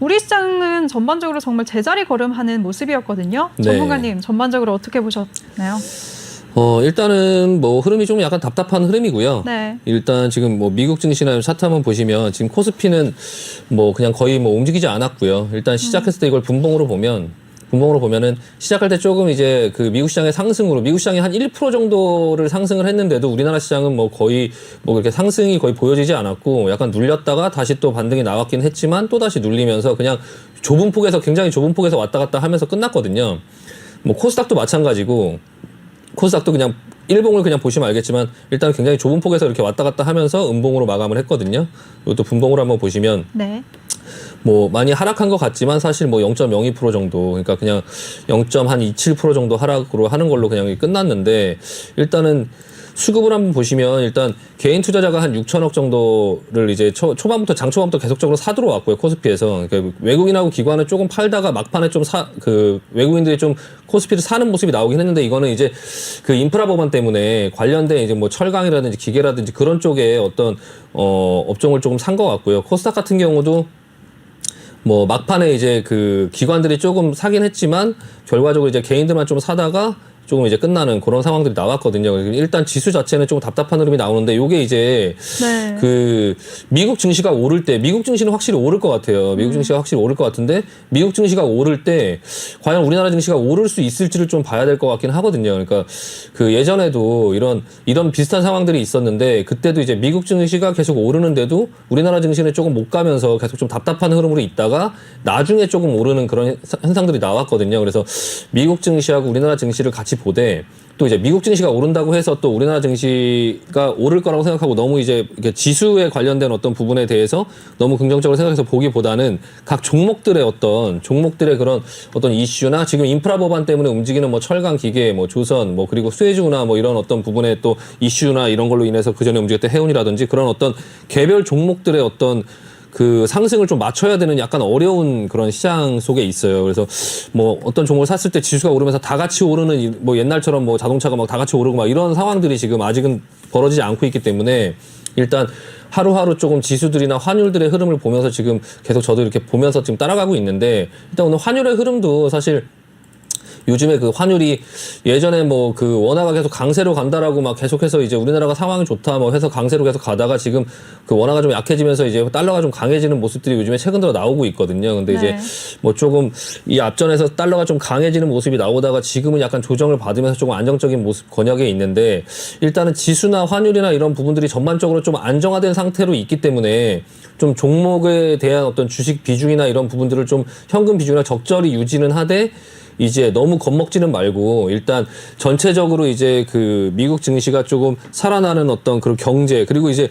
우리 시장은 전반적으로 정말 제자리 걸음하는 모습이었거든요. 네. 전문가님 전반적으로 어떻게 보셨나요? 어, 일단은 뭐 흐름이 좀 약간 답답한 흐름이고요. 네. 일단 지금 뭐 미국 증시나 차트 한번 보시면 지금 코스피는 뭐 그냥 거의 뭐 움직이지 않았고요. 일단 시작했을 때 이걸 분봉으로 보면 분봉으로 보면은 시작할 때 조금 이제 그 미국 시장의 상승으로 미국 시장이 한 1% 정도를 상승을 했는데도 우리나라 시장은 뭐 거의 뭐 그렇게 상승이 거의 보여지지 않았고 약간 눌렸다가 다시 또 반등이 나왔긴 했지만 또 다시 눌리면서 그냥 좁은 폭에서 굉장히 좁은 폭에서 왔다 갔다 하면서 끝났거든요. 뭐 코스닥도 마찬가지고 코스닥도 그냥 일봉을 그냥 보시면 알겠지만 일단 굉장히 좁은 폭에서 이렇게 왔다 갔다 하면서 음봉으로 마감을 했거든요. 이것도 분봉으로 한번 보시면 네. 뭐 많이 하락한 것 같지만 사실 뭐 0.02% 정도 그러니까 그냥 0.27% 정도 하락으로 하는 걸로 그냥 끝났는데 일단은 수급을 한번 보시면 일단 개인 투자자가 한 6천억 정도를 이제 초, 초반부터 장 초반부터 계속적으로 사 들어왔고요 코스피에서. 그러니까 외국인하고 기관은 조금 팔다가 막판에 좀 사 그 외국인들이 좀 코스피를 사는 모습이 나오긴 했는데 이거는 이제 그 인프라 법안 때문에 관련된 이제 뭐 철강이라든지 기계라든지 그런 쪽에 어떤 어 업종을 조금 산 것 같고요. 코스닥 같은 경우도 뭐 막판에 이제 그 기관들이 조금 사긴 했지만 결과적으로 이제 개인들만 좀 사다가 조금 이제 끝나는 그런 상황들이 나왔거든요. 일단 지수 자체는 좀 답답한 흐름이 나오는데 요게 이제 네. 그 미국 증시가 오를 때 미국 증시는 확실히 오를 것 같아요. 미국 증시가 확실히 오를 것 같은데 미국 증시가 오를 때 과연 우리나라 증시가 오를 수 있을지를 좀 봐야 될 것 같긴 하거든요. 그러니까 그 예전에도 이런 이런 비슷한 상황들이 있었는데 그때도 이제 미국 증시가 계속 오르는데도 우리나라 증시는 조금 못 가면서 계속 좀 답답한 흐름으로 있다가 나중에 조금 오르는 그런 현상들이 나왔거든요. 그래서 미국 증시하고 우리나라 증시를 같이 보되 또 이제 미국 증시가 오른다고 해서 또 우리나라 증시가 오를 거라고 생각하고 너무 이제 지수에 관련된 어떤 부분에 대해서 너무 긍정적으로 생각해서 보기보다는 각 종목들의 어떤 종목들의 그런 어떤 이슈나 지금 인프라 법안 때문에 움직이는 뭐 철강 기계, 뭐 조선, 뭐 그리고 수혜주나 뭐 이런 어떤 부분의 또 이슈나 이런 걸로 인해서 그 전에 움직였던 해운이라든지 그런 어떤 개별 종목들의 어떤 그 상승을 좀 맞춰야 되는 약간 어려운 그런 시장 속에 있어요. 그래서 뭐 어떤 종목을 샀을 때 지수가 오르면서 다 같이 오르는 이- 뭐 옛날처럼 뭐 자동차가 막 다 같이 오르고 막 이런 상황들이 지금 아직은 벌어지지 않고 있기 때문에 일단 하루하루 조금 지수들이나 환율들의 흐름을 보면서 지금 계속 저도 이렇게 보면서 지금 따라가고 있는데 일단 오늘 환율의 흐름도 사실 요즘에 그 환율이 예전에 뭐 그 원화가 계속 강세로 간다라고 막 계속해서 이제 우리나라가 상황이 좋다 뭐 해서 강세로 계속 가다가 지금 그 원화가 좀 약해지면서 이제 달러가 좀 강해지는 모습들이 요즘에 최근 들어 나오고 있거든요. 근데 이제 네. 뭐 조금 이 앞전에서 달러가 좀 강해지는 모습이 나오다가 지금은 약간 조정을 받으면서 조금 안정적인 모습 권역에 있는데 일단은 지수나 환율이나 이런 부분들이 전반적으로 좀 안정화된 상태로 있기 때문에 좀 종목에 대한 어떤 주식 비중이나 이런 부분들을 좀 현금 비중이나 적절히 유지는 하되 이제 너무 겁먹지는 말고 일단 전체적으로 이제 그 미국 증시가 조금 살아나는 어떤 그런 경제 그리고 이제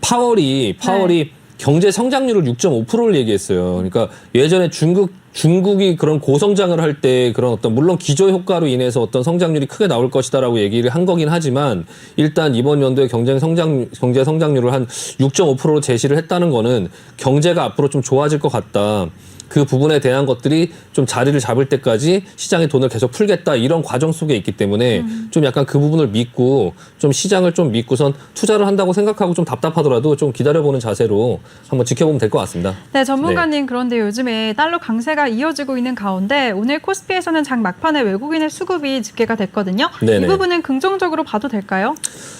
파월이 파월이 경제 성장률을 6.5%를 얘기했어요. 그러니까 예전에 중국 중국이 그런 고성장을 할 때 그런 어떤 물론 기저 효과로 인해서 어떤 성장률이 크게 나올 것이다라고 얘기를 한 거긴 하지만 일단 이번 연도에 경제 성장 경제 성장률을 한 6.5%로 제시를 했다는 거는 경제가 앞으로 좀 좋아질 것 같다. 그 부분에 대한 것들이 좀 자리를 잡을 때까지 시장에 돈을 계속 풀겠다 이런 과정 속에 있기 때문에 좀 약간 그 부분을 믿고 좀 시장을 좀 믿고선 투자를 한다고 생각하고 좀 답답하더라도 좀 기다려보는 자세로 한번 지켜보면 될 것 같습니다. 네, 전문가님 그런데 요즘에 달러 강세가 이어지고 있는 가운데 오늘 코스피에서는 장 막판에 외국인의 수급이 집계가 됐거든요. 네네. 이 부분은 긍정적으로 봐도 될까요?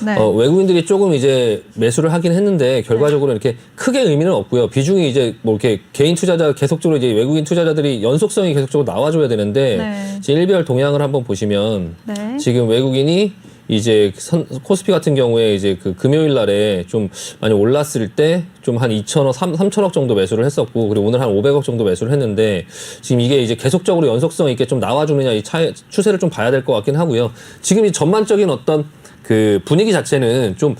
네. 어, 외국인들이 조금 이제 매수를 하긴 했는데 결과적으로 이렇게 크게 의미는 없고요. 비중이 이제 뭐 이렇게 개인 투자자 계속적으로 이제 외국인 투자자들이 연속성이 계속적으로 나와줘야 되는데 네. 지금 일별 동향을 한번 보시면 네. 지금 외국인이 이제 선- 코스피 같은 경우에 이제 그 금요일 날에 좀 많이 올랐을 때 좀 한 2천억, 3, 3천억 정도 매수를 했었고 그리고 오늘 한 500억 정도 매수를 했는데 지금 이게 이제 계속적으로 연속성 있게 좀 나와주느냐 이 차이, 추세를 좀 봐야 될 것 같긴 하고요. 지금 이 전반적인 어떤 그 분위기 자체는 좀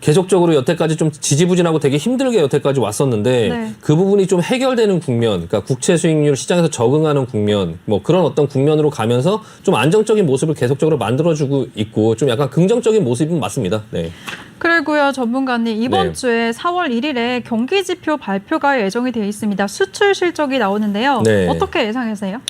계속적으로 여태까지 좀 지지부진하고 되게 힘들게 여태까지 왔었는데 네. 그 부분이 좀 해결되는 국면, 그러니까 국채 수익률 시장에서 적응하는 국면, 뭐 그런 어떤 국면으로 가면서 좀 안정적인 모습을 계속적으로 만들어주고 있고 좀 약간 긍정적인 모습은 맞습니다. 네. 그리고요, 전문가님 이번 네. 주에 4월 1일에 경기 지표 발표가 예정이 되어 있습니다. 수출 실적이 나오는데요. 네. 어떻게 예상하세요?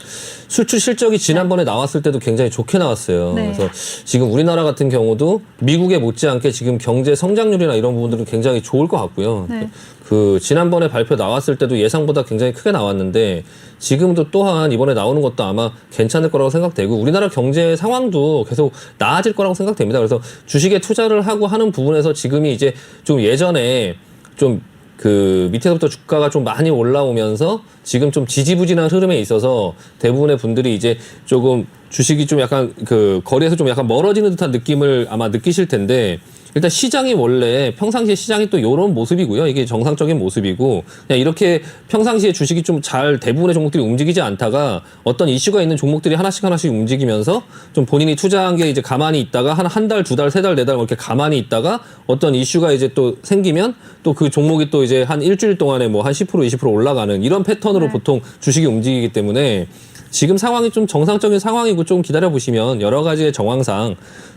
수출 실적이 지난번에 나왔을 때도 굉장히 좋게 나왔어요. 네. 그래서 지금 우리나라 같은 경우도 미국에 못지않게 지금 경제 성장률이나 이런 부분들은 굉장히 좋을 것 같고요. 네. 그 지난번에 발표 나왔을 때도 예상보다 굉장히 크게 나왔는데 지금도 또한 이번에 나오는 것도 아마 괜찮을 거라고 생각되고 우리나라 경제 상황도 계속 나아질 거라고 생각됩니다. 그래서 주식에 투자를 하고 하는 부분에서 지금이 이제 좀 예전에 좀 그 밑에서부터 주가가 좀 많이 올라오면서 지금 좀 지지부진한 흐름에 있어서 대부분의 분들이 이제 조금 주식이 좀 약간 그 거리에서 좀 약간 멀어지는 듯한 느낌을 아마 느끼실 텐데 일단 시장이 원래 평상시에 시장이 또 이런 모습이고요. 이게 정상적인 모습이고 그냥 이렇게 평상시에 주식이 좀 잘 대부분의 종목들이 움직이지 않다가 어떤 이슈가 있는 종목들이 하나씩 하나씩 움직이면서 좀 본인이 투자한 게 이제 가만히 있다가 한 한 달, 두 달, 세 달, 네 달 이렇게 가만히 있다가 어떤 이슈가 이제 또 생기면 또 그 종목이 또 이제 한 일주일 동안에 뭐 한 10% 20% 올라가는 이런 패턴으로 네. 보통 주식이 움직이기 때문에 지금 상황이 좀 정상적인 상황이고 좀 기다려 보시면 여러 가지의 정황상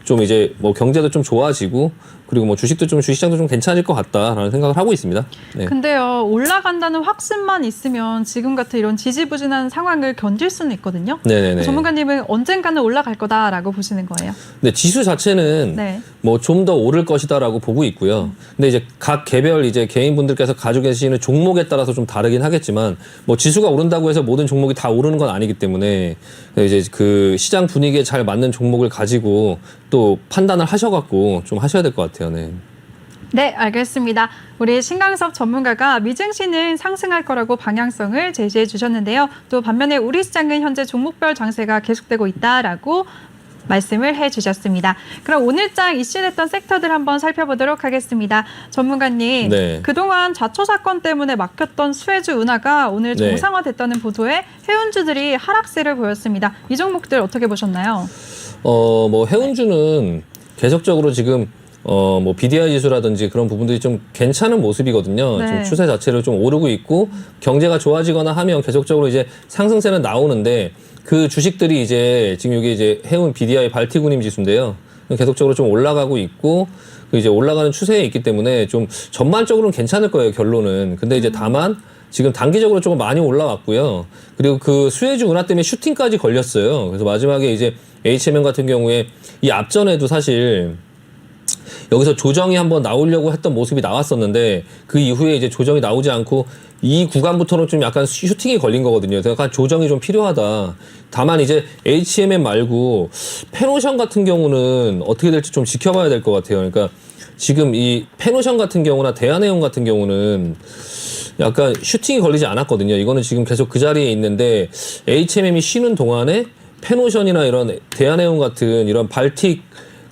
좀 이제 뭐 경제도 좀 좋아지고 그리고 뭐 주식도 좀 주식시장도 좀 괜찮을 것 같다라는 생각을 하고 있습니다. 네. 근데요, 올라간다는 확신만 있으면 지금 같은 이런 지지부진한 상황을 견딜 수는 있거든요. 네네네. 전문가님은 언젠가는 올라갈 거다라고 보시는 거예요. 근데 지수 자체는 네. 뭐좀 더 오를 것이다라고 보고 있고요. 근데 이제 각 개별 이제 개인분들께서 가지고 계시는 종목에 따라서 좀 다르긴 하겠지만 뭐 지수가 오른다고 해서 모든 종목이 다 오르는 건 아니기 때문에 이제 그 시장 분위기에 잘 맞는 종목을 가지고 또 판단을 하셔갖고 좀 하셔야 될 것 같아요. 네. 네, 알겠습니다. 우리 신강섭 전문가가 미증시는 상승할 거라고 방향성을 제시해 주셨는데요. 또 반면에 우리 시장은 현재 종목별 장세가 계속되고 있다라고 말씀을 해 주셨습니다. 그럼 오늘장 이슈됐던 섹터들 한번 살펴보도록 하겠습니다. 전문가님, 네. 그동안 자초 사건 때문에 막혔던 수혜주 운하가 오늘 네. 정상화됐다는 보도에 해운주들이 하락세를 보였습니다. 이 종목들 어떻게 보셨나요? 어, 뭐 해운주는 계속적으로 지금 어, 뭐 BDI 지수라든지 그런 부분들이 좀 괜찮은 모습이거든요. 네. 지금 추세 자체를 좀 오르고 있고 경제가 좋아지거나 하면 계속적으로 이제 상승세는 나오는데 그 주식들이 이제 지금 여기 이제 해운 BDI 발티구님 지수인데요. 계속적으로 좀 올라가고 있고 그 이제 올라가는 추세에 있기 때문에 좀 전반적으로는 괜찮을 거예요 결론은. 근데 이제 다만 지금 단기적으로 조금 많이 올라왔고요. 그리고 그 수혜주 운하 때문에 슈팅까지 걸렸어요. 그래서 마지막에 이제 HMM 같은 경우에 이 앞전에도 사실 여기서 조정이 한번 나오려고 했던 모습이 나왔었는데 그 이후에 이제 조정이 나오지 않고 이 구간부터는 좀 약간 슈팅이 걸린 거거든요. 약간 조정이 좀 필요하다. 다만 이제 HMM 말고 페노션 같은 경우는 어떻게 될지 좀 지켜봐야 될 것 같아요. 그러니까 지금 이 페노션 같은 경우나 대한해운 같은 경우는 약간 슈팅이 걸리지 않았거든요. 이거는 지금 계속 그 자리에 있는데 HMM이 쉬는 동안에 페노션이나 이런 대한해운 같은 이런 발틱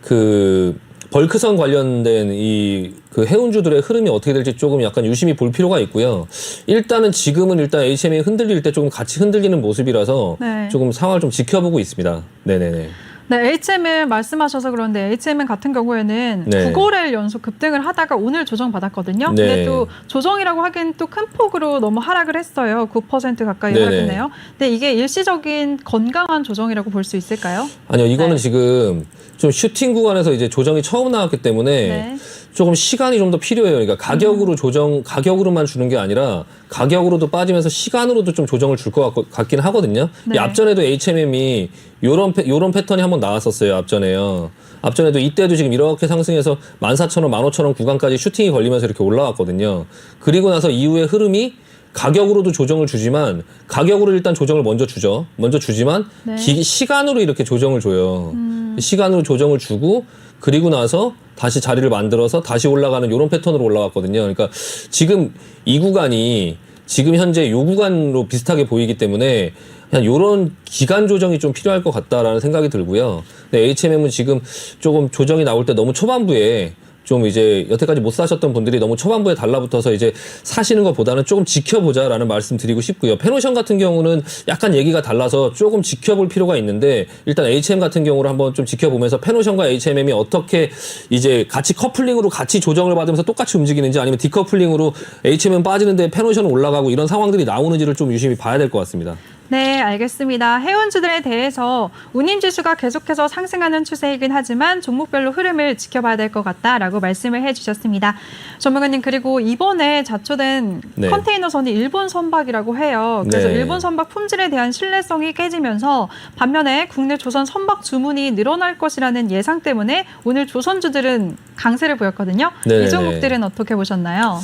그 벌크선 관련된 이 그 해운주들의 흐름이 어떻게 될지 조금 약간 유심히 볼 필요가 있고요. 일단은 지금은 일단 HM이 흔들릴 때 조금 같이 흔들리는 모습이라서 네. 조금 상황을 좀 지켜보고 있습니다. 네네네. 네, HMM 말씀하셔서 그런데 HMM 같은 경우에는 네. 9거래일 연속 급등을 하다가 오늘 조정 받았거든요. 네. 근데 또 조정이라고 하기엔 또 큰 폭으로 너무 하락을 했어요. 9% 가까이 네네. 하락했네요. 근데 이게 일시적인 건강한 조정이라고 볼 수 있을까요? 아니요, 이거는 네. 지금 좀 슈팅 구간에서 이제 조정이 처음 나왔기 때문에 네. 조금 시간이 좀 더 필요해요. 그러니까 가격으로 조정, 가격으로만 주는 게 아니라 가격으로도 빠지면서 시간으로도 좀 조정을 줄 것 같긴 하거든요. 이 네. 앞전에도 HMM이 요런, 패- 요런 패턴이 한번 나왔었어요. 앞전에요. 앞전에도 이때도 지금 이렇게 상승해서 14,000원, 15,000원 구간까지 슈팅이 걸리면서 이렇게 올라왔거든요. 그리고 나서 이후에 흐름이 가격으로도 조정을 주지만 가격으로 일단 조정을 먼저 주죠. 먼저 주지만 네. 기- 시간으로 이렇게 조정을 줘요. 시간으로 조정을 주고 그리고 나서 다시 자리를 만들어서 다시 올라가는 이런 패턴으로 올라갔거든요. 그러니까 지금 이 구간이 지금 현재 요 구간으로 비슷하게 보이기 때문에 그냥 요런 기간 조정이 좀 필요할 것 같다라는 생각이 들고요. 근데 HMM은 지금 조금 조정이 나올 때 너무 초반부에 좀 이제 여태까지 못 사셨던 분들이 너무 초반부에 달라붙어서 이제 사시는 것보다는 조금 지켜보자라는 말씀 드리고 싶고요. 페노션 같은 경우는 약간 얘기가 달라서 조금 지켜볼 필요가 있는데 일단 HM 같은 경우를 한번 좀 지켜보면서 페노션과 HMM이 어떻게 이제 같이 커플링으로 같이 조정을 받으면서 똑같이 움직이는지 아니면 디커플링으로 HMM 빠지는데 페노션 올라가고 이런 상황들이 나오는지를 좀 유심히 봐야 될 것 같습니다. 네, 알겠습니다. 해운주들에 대해서 운임지수가 계속해서 상승하는 추세이긴 하지만 종목별로 흐름을 지켜봐야 될 것 같다라고 말씀을 해주셨습니다. 전문가님 그리고 이번에 자초된 네. 컨테이너선이 일본 선박이라고 해요. 그래서 네. 일본 선박 품질에 대한 신뢰성이 깨지면서 반면에 국내 조선 선박 주문이 늘어날 것이라는 예상 때문에 오늘 조선주들은 강세를 보였거든요. 네, 이 종목들은 어떻게 보셨나요?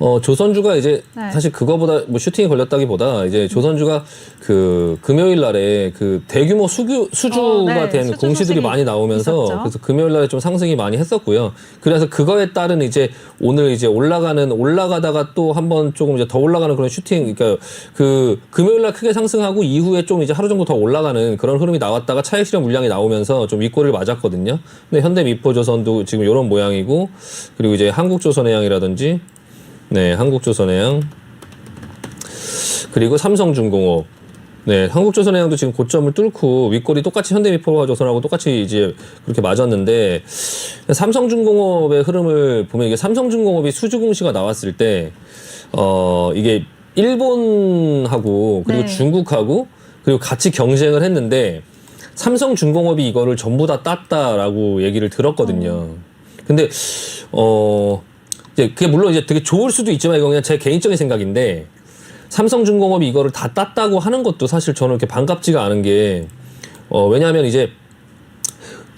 어, 조선주가 이제 네. 사실 그거보다 뭐 슈팅이 걸렸다기보다 이제 조선주가 그 금요일 날에 그 대규모 수규, 수주가 어, 네. 된 수주 공시들이 소식이 많이 나오면서 있었죠. 그래서 금요일 날에 좀 상승이 많이 했었고요. 그래서 그거에 따른 이제 오늘 이제 올라가는 올라가다가 또 한번 조금 이제 더 올라가는 그런 슈팅 그러니까 그 금요일 날 크게 상승하고 이후에 좀 이제 하루 정도 더 올라가는 그런 흐름이 나왔다가 차익 실현 물량이 나오면서 좀 윗꼬리를 맞았거든요. 근데 현대 미포조선도 지금 이런 모양이고 그리고 이제 한국조선해양이라든지 네, 한국조선해양 그리고 삼성중공업 네, 한국조선해양도 지금 고점을 뚫고 윗꼬리 똑같이 현대미포조선하고 똑같이 이제 그렇게 맞았는데 삼성중공업의 흐름을 보면 이게 삼성중공업이 수주 공시가 나왔을 때 어, 이게 일본하고 그리고 네. 중국하고 그리고 같이 경쟁을 했는데 삼성중공업이 이거를 전부 다 땄다라고 얘기를 들었거든요. 근데 어 이제 그게 물론 이제 되게 좋을 수도 있지만 이거 그냥 제 개인적인 생각인데 삼성중공업이 이거를 다 땄다고 하는 것도 사실 저는 이렇게 반갑지가 않은 게 어, 왜냐하면 이제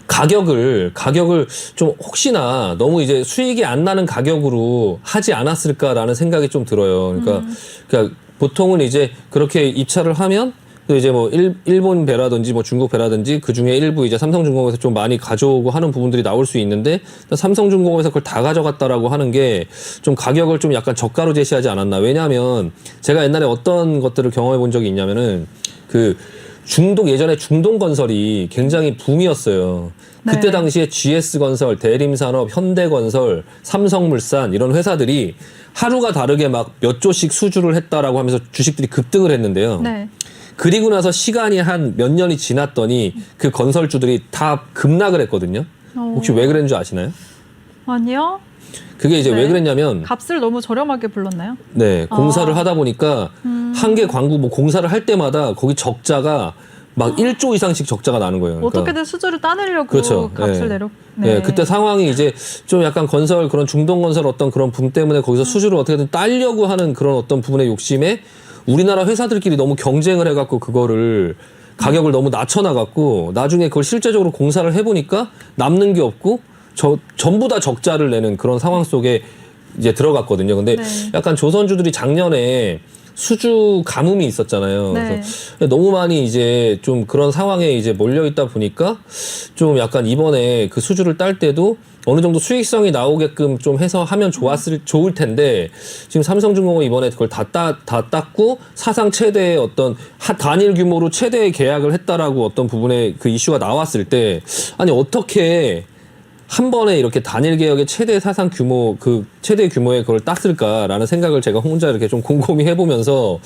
가격을 가격을 좀 혹시나 너무 이제 수익이 안 나는 가격으로 하지 않았을까라는 생각이 좀 들어요. 그러니까, 그러니까 보통은 이제 그렇게 입찰을 하면 또 이제 뭐 일, 일본 배라든지 뭐 중국 배라든지 그 중에 일부 이제 삼성중공업에서 좀 많이 가져오고 하는 부분들이 나올 수 있는데 삼성중공업에서 그걸 다 가져갔다라고 하는 게 좀 가격을 좀 약간 저가로 제시하지 않았나. 왜냐하면 제가 옛날에 어떤 것들을 경험해 본 적이 있냐면은 그 중동 예전에 중동 건설이 굉장히 붐이었어요. 그때 네. 당시에 GS건설, 대림산업, 현대건설, 삼성물산 이런 회사들이 하루가 다르게 막 몇 조씩 수주를 했다라고 하면서 주식들이 급등을 했는데요. 네. 그리고 나서 시간이 한 몇 년이 지났더니 그 건설주들이 다 급락을 했거든요. 혹시 왜 그랬는 줄 아시나요? 아니요. 그게 이제 네. 왜 그랬냐면 값을 너무 저렴하게 불렀나요? 네, 공사를 아. 하다 보니까 음. 한개 광구 뭐 공사를 할 때마다 거기 적자가 막 1조 이상씩 적자가 나는 거예요. 그러니까 어떻게든 수주를 따내려고 그렇죠. 값을 네. 내려. 네. 그때 상황이 이제 좀 약간 건설 그런 중동 건설 어떤 그런 붐 때문에 거기서 수주를 어떻게든 따려고 하는 그런 어떤 부분의 욕심에 우리나라 회사들끼리 너무 경쟁을 해갖고 그거를 가격을 너무 낮춰나갔고 나중에 그걸 실제적으로 공사를 해보니까 남는 게 없고 저 전부 다 적자를 내는 그런 상황 속에 이제 들어갔거든요. 근데 네. 약간 조선주들이 작년에 수주 가뭄이 있었잖아요. 네. 그래서 너무 많이 이제 좀 그런 상황에 이제 몰려 있다 보니까 좀 약간 이번에 그 수주를 딸 때도 어느 정도 수익성이 나오게끔 좀 해서 하면 좋았을 좋을 텐데 지금 삼성중공업 이번에 그걸 다따다 땄고 사상 최대의 어떤 하, 단일 규모로 최대의 계약을 했다라고 어떤 부분에 그 이슈가 나왔을 때 아니 어떻게 한 번에 이렇게 단일 개혁의 최대 사상 규모 그 최대 규모의 그걸 땄을까라는 생각을 제가 혼자 이렇게 좀 곰곰이 해보면서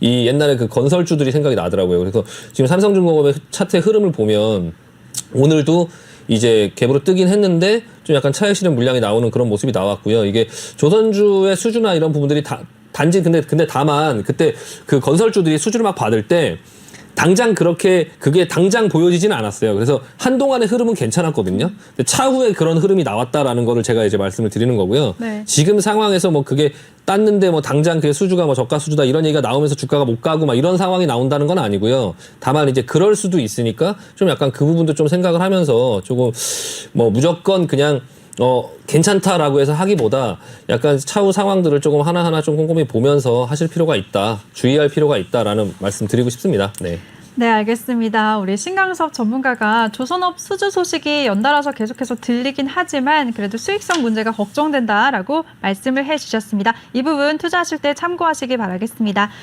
이 옛날에 그 건설주들이 생각이 나더라고요. 그래서 지금 삼성중공업의 차트의 흐름을 보면 오늘도 이제 갭으로 뜨긴 했는데 좀 약간 차익 실현 물량이 나오는 그런 모습이 나왔고요. 이게 조선주의 수주나 이런 부분들이 다 단지 근데 근데 다만 그때 그 건설주들이 수주를 막 받을 때 당장 그렇게 그게 당장 보여지지는 않았어요. 그래서 한동안의 흐름은 괜찮았거든요. 근데 차후에 그런 흐름이 나왔다라는 거를 제가 이제 말씀을 드리는 거고요. 네. 지금 상황에서 뭐 그게 땄는데 뭐 당장 그 수주가 뭐 저가 수주다 이런 얘기가 나오면서 주가가 못 가고 막 이런 상황이 나온다는 건 아니고요. 다만 이제 그럴 수도 있으니까 좀 약간 그 부분도 좀 생각을 하면서 조금 뭐 무조건 그냥 어 괜찮다라고 해서 하기보다 약간 차후 상황들을 조금 하나하나 좀 꼼꼼히 보면서 하실 필요가 있다. 주의할 필요가 있다라는 말씀 드리고 싶습니다. 네. 네, 알겠습니다. 우리 신강섭 전문가가 조선업 수주 소식이 연달아서 계속해서 들리긴 하지만 그래도 수익성 문제가 걱정된다라고 말씀을 해주셨습니다. 이 부분 투자하실 때 참고하시기 바라겠습니다.